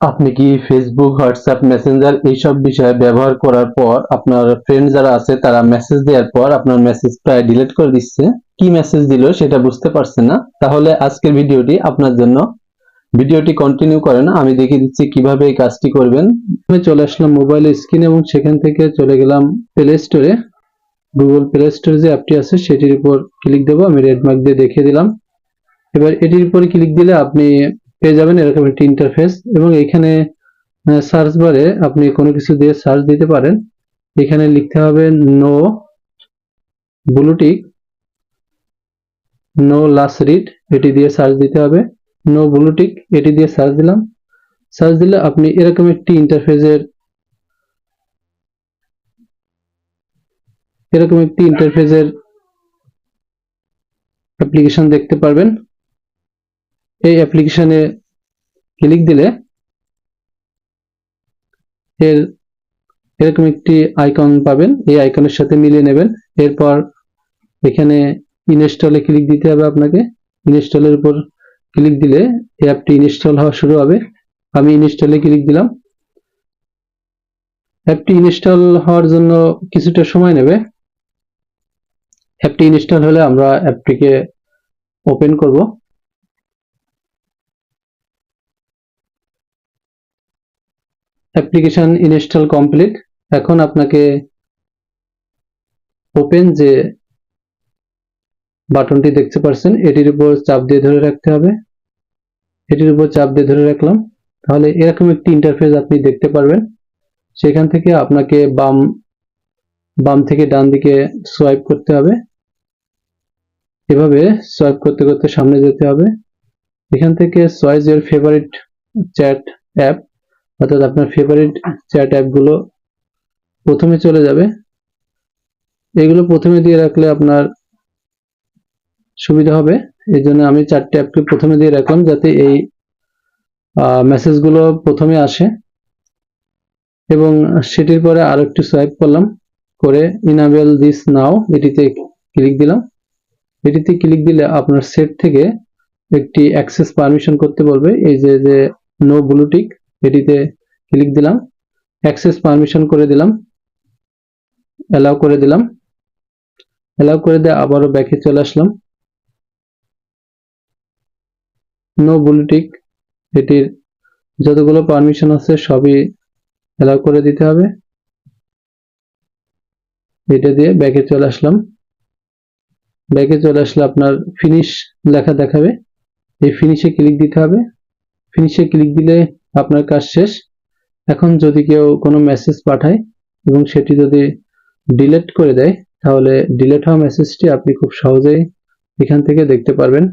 আপনি কি Facebook WhatsApp Messenger এইসব বিষয়ে ব্যবহার করার পর আপনার ফ্রেন্ড যারা আছে তারা মেসেজ দেওয়ার পর আপনার মেসেজ প্রায় ডিলিট করে দিচ্ছে? কি মেসেজ দিল সেটা বুঝতে পারছেন না। তাহলে আজকের ভিডিওটি আপনার জন্য। ভিডিওটি কন্টিনিউ করেন, আমি দেখিয়ে দিচ্ছি কীভাবে এই কাজটি করবেন। আমি চলে আসলাম মোবাইলের স্ক্রিন এবং সেখান থেকে চলে গেলাম প্লে স্টোরে গুগল প্লে স্টোর যে অ্যাপটি আছে সেটির উপর ক্লিক দেবো, আমি রেড মার্ক দিয়ে দেখিয়ে দিলাম। এবার এটির উপরে ক্লিক দিলে আপনি পেয়ে যাবেন, এরকম একটি ইন্টারফেস এবং এখানে সার্চ বারে আপনি কোনো কিছু দিয়ে সার্চ দিতে পারেন। এখানে লিখতে হবে no blue tick no last read এটি দিয়ে সার্চ দিতে হবে। নো ব্লুটিক এটি দিয়ে সার্চ দিলাম। সার্চ দিলে আপনি এরকম একটি ইন্টারফেসের এরকম একটি ইন্টারফেসের অ্যাপ্লিকেশন দেখতে পারবেন। এই অ্যাপ্লিকেশনে ক্লিক দিলে এর এরকম একটি আইকন পাবেন। এই আইকনের সাথে মিলিয়ে নেবেন। এরপর এখানে ইনস্টলে ক্লিক দিতে হবে আপনাকে। ইনস্টলের উপর ক্লিক দিলে এই অ্যাপটি ইনস্টল হওয়া শুরু হবে। আমি ইনস্টলে ক্লিক দিলাম। অ্যাপটি ইনস্টল হওয়ার জন্য কিছুটা সময় নেবে। অ্যাপটি ইনস্টল হলে আমরা অ্যাপটিকে ওপেন করব। Application install complete. এখন আপনাকে ওপেন যে বাটনটি দেখতে পাচ্ছেন এটির উপর চাপ দিয়ে ধরে রাখতে হবে। এটির উপর চাপ দিয়ে ধরে রাখলাম। তাহলে এরকম একটি ইন্টারফেস আপনি দেখতে পারবেন। সেখান থেকে আপনাকে বাম বাম থেকে ডান দিকে সোয়াইপ করতে হবে। এভাবে সোয়াইপ করতে করতে সামনে যেতে হবে। এখান থেকে চয়েস এর ফেভারিট চ্যাট অ্যাপ অর্থাৎ আপনার ফেভারিট চ্যাট অ্যাপগুলো প্রথমে চলে যাবে। এগুলো প্রথমে দিয়ে রাখলে আপনার সুবিধা হবে। এই জন্য আমি চারটে অ্যাপকে প্রথমে দিয়ে রাখলাম যাতে এই মেসেজগুলো প্রথমে আসে। এবং সেটির পরে আরও একটু সোয়াইপ করলাম, করে ইনাবেল দিস নাও এটিতে ক্লিক দিলাম। এটিতে ক্লিক দিলে আপনার সেট থেকে একটি অ্যাক্সেস পারমিশন করতে বলবে। এই যে যে নো ব্লুটিক এটিতে ক্লিক দিলাম অ্যাক্সেস পারমিশন করে দিলাম অ্যালাউ করে দিলাম অ্যালাউ করে দিয়ে আবারও ব্যাকে চলে আসলাম। নো ব্লুটিক এটির যতগুলো পারমিশন আছে সবই অ্যালাউ করে দিতে হবে। এটা দিয়ে ব্যাকে চলে আসলাম। ব্যাকে চলে আসলে আপনার ফিনিশ লেখা দেখাবে। এই ফিনিশে ক্লিক দিতে হবে। ফিনিশে ক্লিক দিলে আপনার কাজ শেষ। এখন যদি কেউ কোনো মেসেজ পাঠায় এবং সেটি যদি ডিলেট করে দেয়, তাহলে ডিলেট হওয়া মেসেজটি আপনি খুব সহজেই এখান থেকে দেখতে পারবেন।